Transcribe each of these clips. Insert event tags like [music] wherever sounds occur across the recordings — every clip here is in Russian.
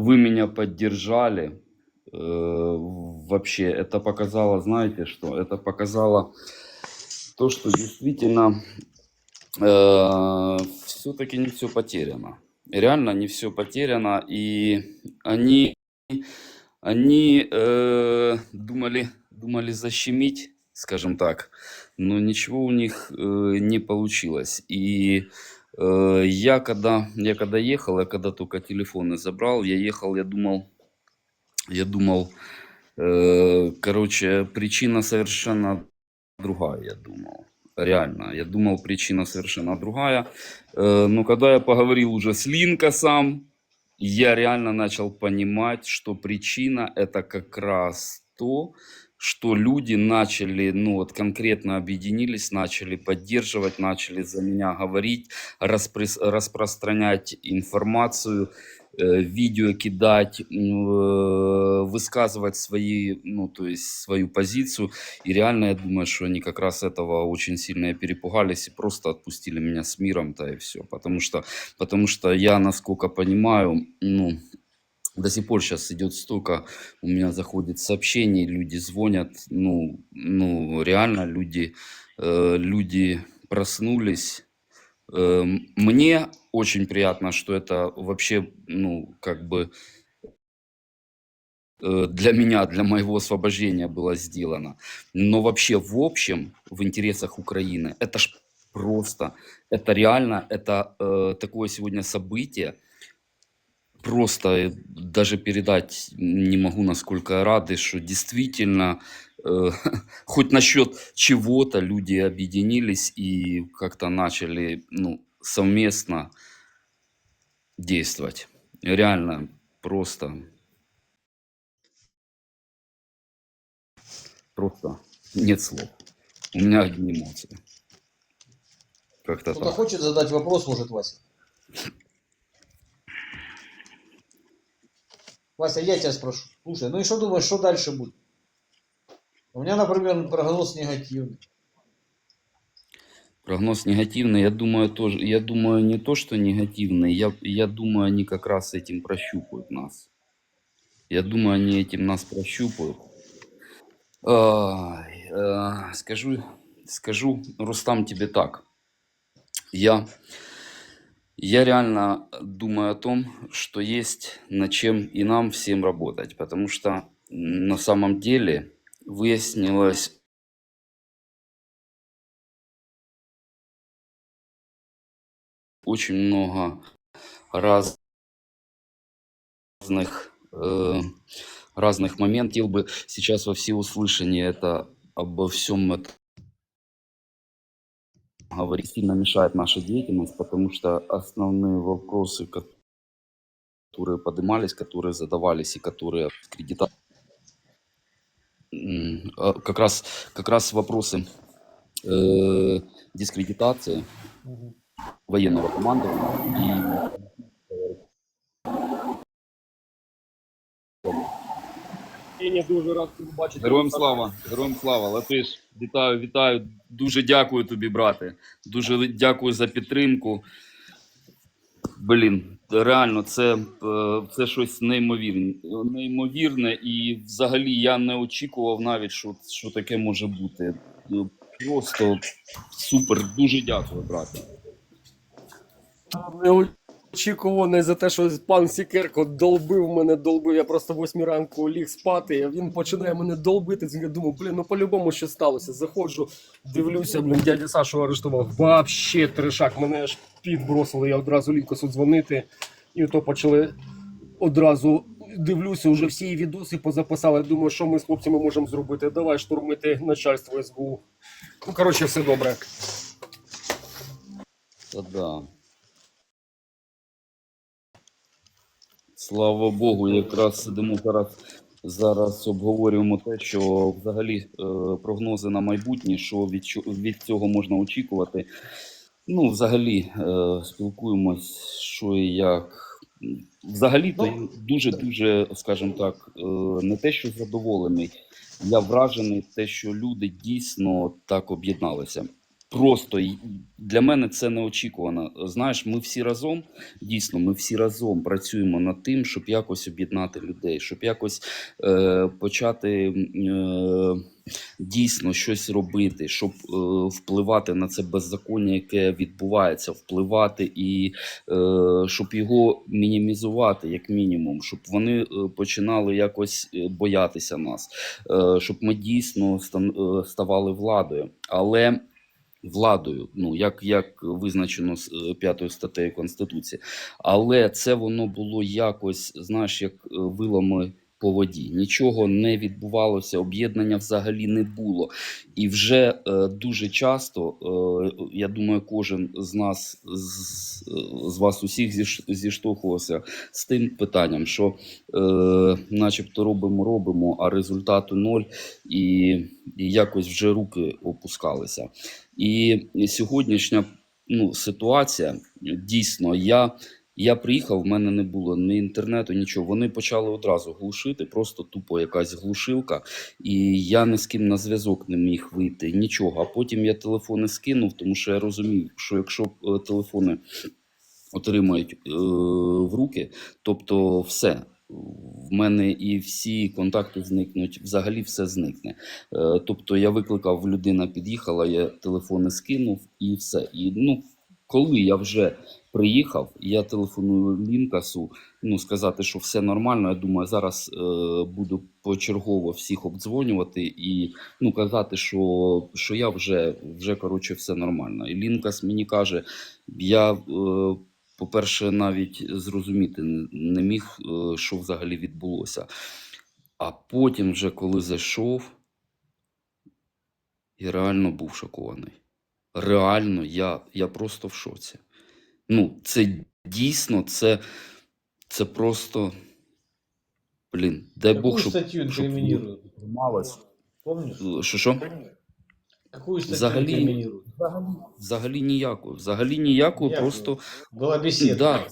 вы меня поддержали. Э, Вообще, это показало, знаете что? Это показало то, что действительно все-таки не все потеряно. Реально не все потеряно, и они, они э, думали, думали защемить, скажем так, но ничего у них э, не получилось. И э, я когда, я когда ехал, я когда только телефоны забрал, я ехал, я думал, я думал, э, короче, причина совершенно другая, я думал. Реально, я думал, причина совершенно другая. Э, но когда я поговорил уже с Линкосом, я реально начал понимать, что причина это как раз то, что люди начали, ну вот конкретно объединились, начали поддерживать, начали за меня говорить, распрес- распространять информацию, э, видео кидать, э, высказывать свои, ну то есть свою позицию. И реально я думаю, что они как раз этого очень сильно перепугались и просто отпустили меня с миром-то и все. Потому что, потому что я, насколько понимаю, ну, до сих пор сейчас идет столько, у меня заходит сообщений, люди звонят, ну, ну реально люди, э, люди проснулись. Э, мне очень приятно, что это вообще, ну, как бы э, для меня, для моего освобождения было сделано. Но вообще в общем, в интересах Украины, это ж просто, это реально, это э, такое сегодня событие, просто э, даже передать не могу, насколько я рады, что действительно э, [laughs] хоть насчет чего-то люди объединились и как-то начали ну, совместно действовать. Реально просто, просто нет слов. У меня одни эмоции. Как-то Кто-то так. хочет задать вопрос, может, Вася? Вася, я тебя спрошу. Слушай, ну и что думаешь, что дальше будет? У меня, например, прогноз негативный. Прогноз негативный, я думаю, тоже, я думаю не то, что негативный, я, я думаю, они как раз этим прощупают нас. Я думаю, они этим нас прощупают. Ай, э, скажу, скажу, Рустам, тебе так. Я, я реально думаю о том, что есть над чем и нам всем работать, потому что на самом деле выяснилось очень много разных э, разных моментов. Хотел бы сейчас во всеуслышание это обо всем этом говорить сильно мешает наша деятельность, потому что основные вопросы, которые поднимались, которые задавались и которые м, а, как раз как раз вопросы э, дискредитации военного командования Я дуже рад тебе бачити. Героям слава, героям слава, Латиш, вітаю, вітаю. Дуже дякую тобі, брате. Дуже дякую за підтримку. Блін, реально, це, е, це щось неймовірне, неймовірне, і взагалі я не очікував навіть, що, що таке може бути. Ну, Просто супер, дуже дякую, брате. Неочікуваний за те, що пан Сікерко долбив мене, долбив. Я просто восьмій ранку ліг спати. а Він починає мене долбити. Я думаю, блін, ну по-любому що сталося. Заходжу, дивлюся, блін, дядя Сашу арештував. Вообще трешак, мене аж підбросили. Я одразу лікосу дзвонити. І то почали одразу. Дивлюся, вже всі відоси позаписали. Думаю, що ми з хлопцями можемо зробити. Давай штурмити начальство СБУ. Ну, коротше, все добре. Та да. Слава Богу, якраз сидимо зараз, зараз обговорюємо те, що взагалі е, прогнози на майбутнє, що від, від цього можна очікувати. Ну, взагалі, е, спілкуємось, що і як. Взагалі, то Ну, дуже-дуже, скажімо так, е, не те, що задоволений, я вражений те, що люди дійсно так об'єдналися. Просто для мене це неочікувано. Знаєш, ми всі разом, дійсно, ми всі разом працюємо над тим, щоб якось об'єднати людей, щоб якось е, почати е, дійсно щось робити, щоб е, впливати на це беззаконня, яке відбувається, впливати і е, щоб його мінімізувати, як мінімум, щоб вони е, починали якось е, боятися нас, е, щоб ми дійсно е, ставали владою. Але владою, ну як, як визначено з е, п'ятою статтею Конституції. Але це воно було якось, знаєш, як е, вилами По воді. Нічого не відбувалося, об'єднання взагалі не було. І вже е, дуже часто, е, я думаю, кожен з нас, з, з вас усіх зіш, зіштовхувався з тим питанням, що е, начебто робимо, робимо, а результату ноль, і, і якось вже руки опускалися. І сьогоднішня ну, ситуація дійсно, я, я приїхав, в мене не було ні інтернету, нічого. Вони почали одразу глушити, просто тупо якась глушилка, і я ні з ким на зв'язок не міг вийти, нічого. А потім я телефони скинув, тому що я розумів, що якщо е, телефони отримають е, в руки, тобто все. В мене і всі контакти зникнуть, взагалі все зникне. Е, тобто я викликав, людина під'їхала, я телефони скинув і все. І ну, коли я вже приїхав, я телефоную Лінкасу, ну сказати, що все нормально. Я думаю, зараз е, буду почергово всіх обдзвонювати і ну казати, що, що я вже, вже коротше все нормально. І Лінкас мені каже, я. Е, по-перше, навіть зрозуміти не- міг, е, що взагалі відбулося. А потім, вже коли зайшов, я реально був шокований. Реально, я, я просто в шоці. Ну, це дійсно, це, це просто. Блін, дай Какую Бог, щоб, статью щоб. Е, Що що? Какую статью Взагалі- инкриминируют? Взагалі ніякого. Взагалі Ніякого. просто. Была беседа.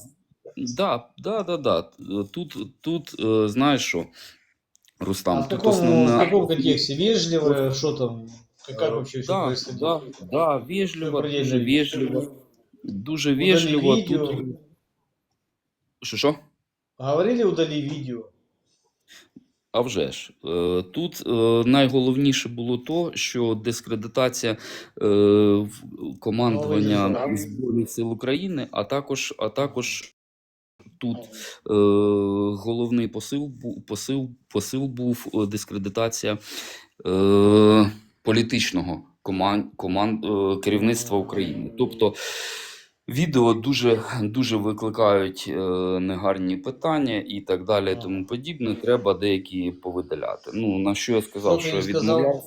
Да, да, да, да, да. Тут, тут е, знаєш що, Рустам, А в тут каком, основна... в каком контексте? Вежливо, что там? Как, как вообще все да, да, да, вежливо, дуже вежливо, дуже Удали вежливо. видео. Тут... Що, що? Говорили, удали видео. А вже ж. Е, Тут е, найголовніше було то, що дискредитація е, командування Збройних сил України, а також, а також тут е, головний посил, посил, посил був дискредитація е, політичного команд, команд, е, керівництва України. Тобто Відео дуже, дуже викликають е, негарні питання і так далі, і тому подібне. Треба деякі повидаляти. Ну на що я сказав, Що що ти відмовляюсь,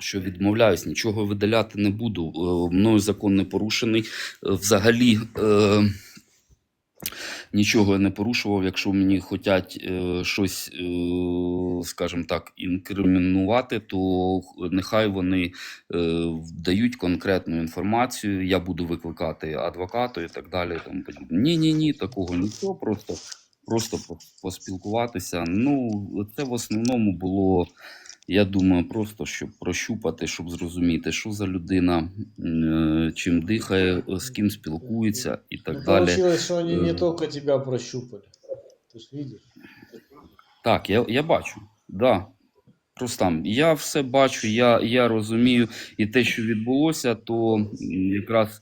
що відмовляюсь, нічого видаляти не буду. Е, мною закон не порушений. Е, взагалі. Нічого я не порушував. Якщо мені хочуть е, щось, е, скажімо так, інкримінувати, то нехай вони е, дають конкретну інформацію. Я буду викликати адвоката і так далі. Тому. Ні, ні, ні, такого нічого. Просто, просто по- поспілкуватися. Ну, це в основному було. Я думаю, просто щоб прощупати, щоб зрозуміти, що за людина, е, чим дихає, з ким спілкується і так Ну, далі. Получилось, что они не Э. только тебя прощупали. Ты ж видишь? Так, я, я бачу. Да. Рустам, я все бачу, я, я розумію. І те, що відбулося, то м, якраз,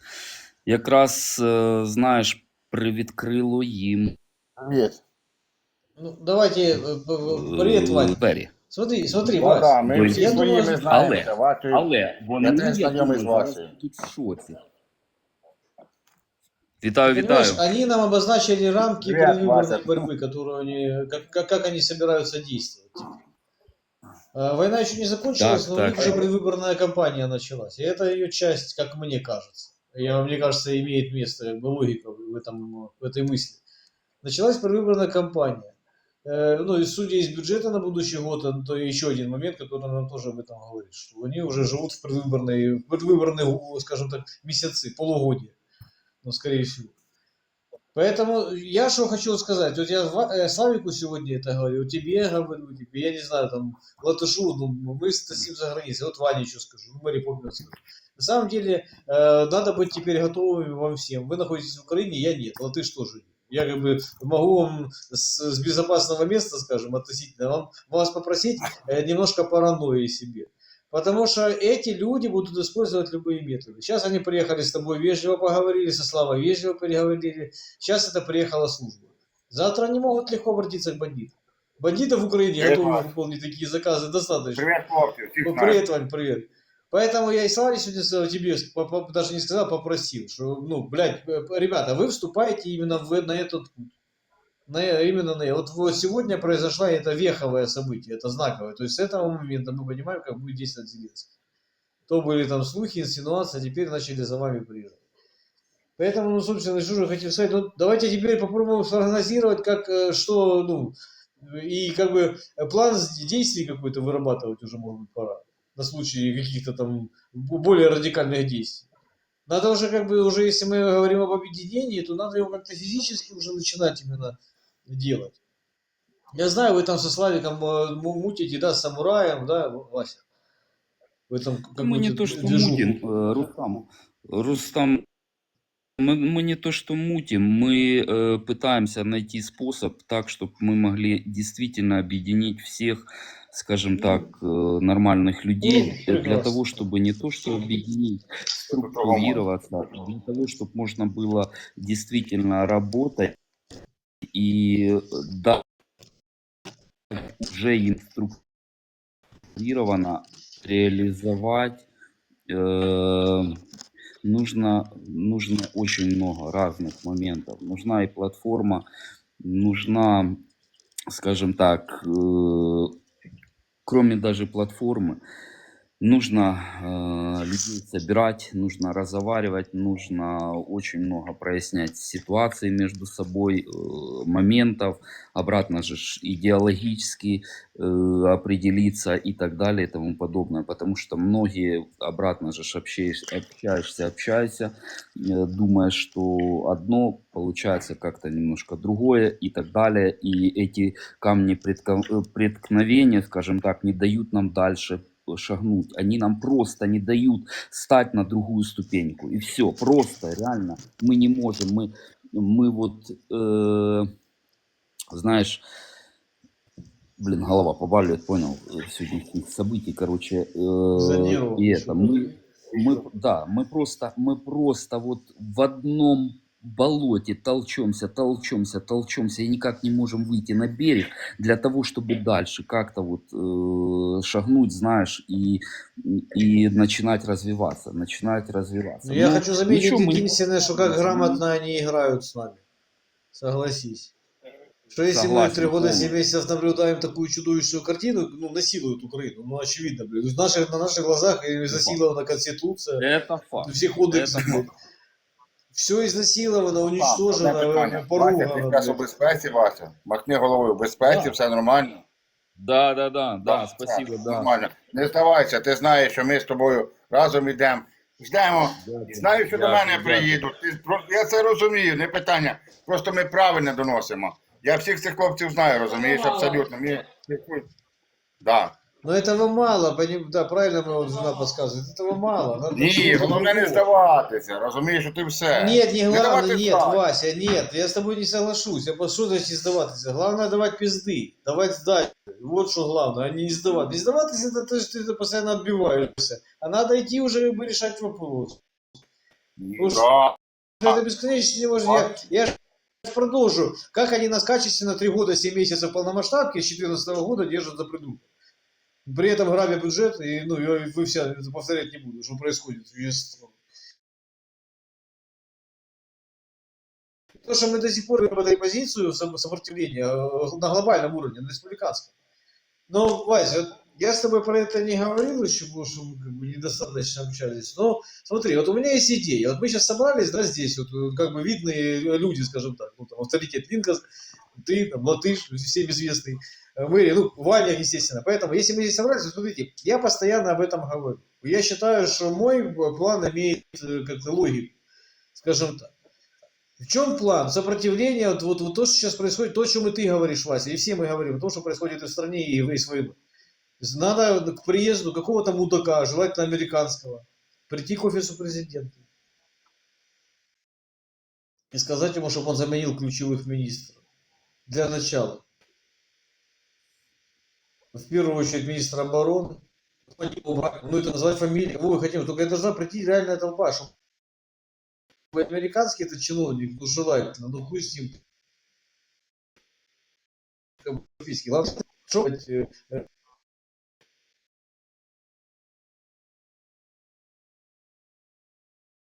якраз е, знаєш, привідкрило їм Нет. Ну, давайте, э, п- п- привет, е, Вань. двері. Смотри, смотри, Ну, Вась. да, ми я всі думаю, своїми знаємо, але- це ваші. Але вони Я не я знайомий з думаю, вашою. зараз тут в шоці. Вітаю, Понимаешь, вітаю. они нам обозначили рамки Привет, предвыборной Вася. борьбы, которую они, как, как, как они собираются действовать. А, Война еще не закончилась, Так, но так. у них уже предвыборная кампания началась. И это ее часть, как мне кажется. Я, мне кажется, имеет место как бы, логика в, этом, в этой мысли. Началась предвыборная кампания. Э, Ну и судя из бюджета на будущий год, то еще один момент, который нам тоже об этом говорит, что они уже живут в предвыборные, предвыборные, скажем так, месяцы, полугодия. Ну, скорее всего. Поэтому я что хочу сказать. Вот я э, Славику сегодня это говорю, тебе говорю, тебе, я не знаю, там, Латышу, ну, мы с ним за границей, вот Ване еще скажу, ну, Мэри помню скажу. На самом деле, э, надо быть теперь готовыми вам всем. Вы находитесь в Украине, я нет, Латыш тоже нет Я как бы могу вам с, с безопасного места, скажем, относительно, вам, вас попросить э, немножко паранойи себе. Потому что эти люди будут использовать любые методы. Сейчас они приехали с тобой вежливо поговорили, со Славой вежливо переговорили. Сейчас это приехала служба. Завтра они могут легко обратиться к бандитам. Бандиты в Украине Привет, готовы Вася. выполнить такие заказы достаточно. Привіт, хлопці, всіх Ну, знаю. привет, Вань, привет. Поэтому я и Славе сегодня тебе, даже не сказал, попросил, что, ну, блядь, э, ребята, вы вступаете именно в, на этот. На, именно на вот, вот сегодня произошла это веховое событие, это знаковое. То есть с этого момента мы понимаем, как будет действовать Зеленский. То были там слухи, инсинуации, а теперь начали за вами приезжать. Поэтому, ну, собственно, что же хотел сказать. Ну, давайте теперь попробуем спрогнозировать, как, э, что, ну, и как бы э, план действий какой-то вырабатывать уже, может быть, пора. На случай каких-то там более радикальных действий. Надо уже как бы, уже если мы говорим об объединении, то надо его как-то физически уже начинать именно делать. Я знаю, вы там со Славиком э, му- мутите, да, с самураем, да, Вася? Вы там Мы не то, что движуху. мутим, э, Рустам. Рустам, мы, мы не то, что мутим, мы э, пытаемся найти способ так, чтобы мы могли действительно объединить всех, скажем так, э, нормальных людей Ну, для того, чтобы не то, что объединить, структурироваться, а для того, чтобы можно было действительно работать и э, да, уже инструктурировано реализовать э, нужно, нужно очень много разных моментов. Нужна и платформа, нужна, скажем так, э, кроме даже платформы, нужно э, людей собирать, нужно разговаривать, нужно очень много прояснять ситуации между собой, э, моментов, обратно же идеологически э, определиться и так далее и тому подобное, потому что многие обратно же общаешься, общаешься, общаешься, э, думая, что одно получается как-то немножко другое и так далее, и эти камни преткновения, скажем так, не дают нам дальше шагнуть, они нам просто не дают стать на другую ступеньку, и все, просто, реально, мы не можем, мы, мы вот, э, знаешь, блин, голова побаливает, понял, э, сегодняшних событий, короче, э, и это, мы, мы, да, мы просто, мы просто вот в одном болоте толчемся, толчемся, толчемся и никак не можем выйти на берег для того, чтобы дальше как-то вот э, шагнуть, знаешь, и, и начинать развиваться, начинать развиваться. Но я Ну, хочу заметить ничего, мы- единственное, что как грамотно они играют с нами. Согласись. Что если мы Согласен три года, семь полностью. месяцев наблюдаем такую чудовищную картину, ну, насилуют Украину, ну, очевидно, блин. Есть наших, на наших глазах и изнасилована Конституция, Это факт. все кодексы, Это блин. Все изнасиловано, уничтожено, питання. Вася, ти у безпеці, Вася. Махни головою, в безпеці, Да. все нормально. Да, да, да, да, Так, спасибо, так, да. Нормально. Не здавайся, ти знаєш, що ми з тобою разом йдемо. Ждемо. Знаю, що до мене дякую. приїдуть. Я це розумію, не питання. Просто ми правильно доносимо. Я всіх цих хлопців знаю, розумієш, абсолютно. Ми... Да. Но этого мало, поним- да, правильно моя вот жена подсказывает, этого мало. Надо Ні, чего-то головне не другого. здаватися, розумієш, що ти все. Нет, не главное, давати нет, здати. Вася, нет, я с тобой не соглашусь. Я что значит сдаваться? Главное давать пизды, давать сдачи. Вот что главное, а не сдавать. Не сдаваться это то, что ты постоянно отбиваешься. А надо идти уже как бы решать вопрос. Уж- Да. Это бесконечно не может. Я, я ж продолжу. Как они нас качественно 3 года, 7 месяцев полномасштабки с 2014 года держат за придурка. При этом грабя бюджет, и ну, вы все это повторять не буду, что происходит. в. То, что мы до сих пор выработали позицию сопротивления э, на глобальном уровне, на республиканском. Но, Вася, вот я с тобой про это не говорил еще, потому что мы как бы недостаточно общались. Но смотри, вот у меня есть идея. Вот мы сейчас собрались, да, здесь, вот э, как бы видные люди, скажем так, ну, там, авторитет Линкас, ты, там, Латыш, всем известный, э, Мэри, ну, Ваня, естественно. Поэтому, если мы здесь собрались, смотрите, я постоянно об этом говорю. Я считаю, что мой план имеет э, как-то логику, скажем так. В чем план? Сопротивление, вот, вот, вот то, что сейчас происходит, то, о чем и ты говоришь, Вася, и все мы говорим, то, что происходит и в стране, и в и с войной. То есть Надо к приезду какого-то мудака, желательно американского, прийти к офису президента и сказать ему, чтобы он заменил ключевых министров. Для начала. В первую очередь министр обороны. Ну, это назвать фамилию, кого вы хотите. Только это должна прийти реальная толпа, чтобы американский это чиновник, ну, желательно, ну, хуй с ним. Главное,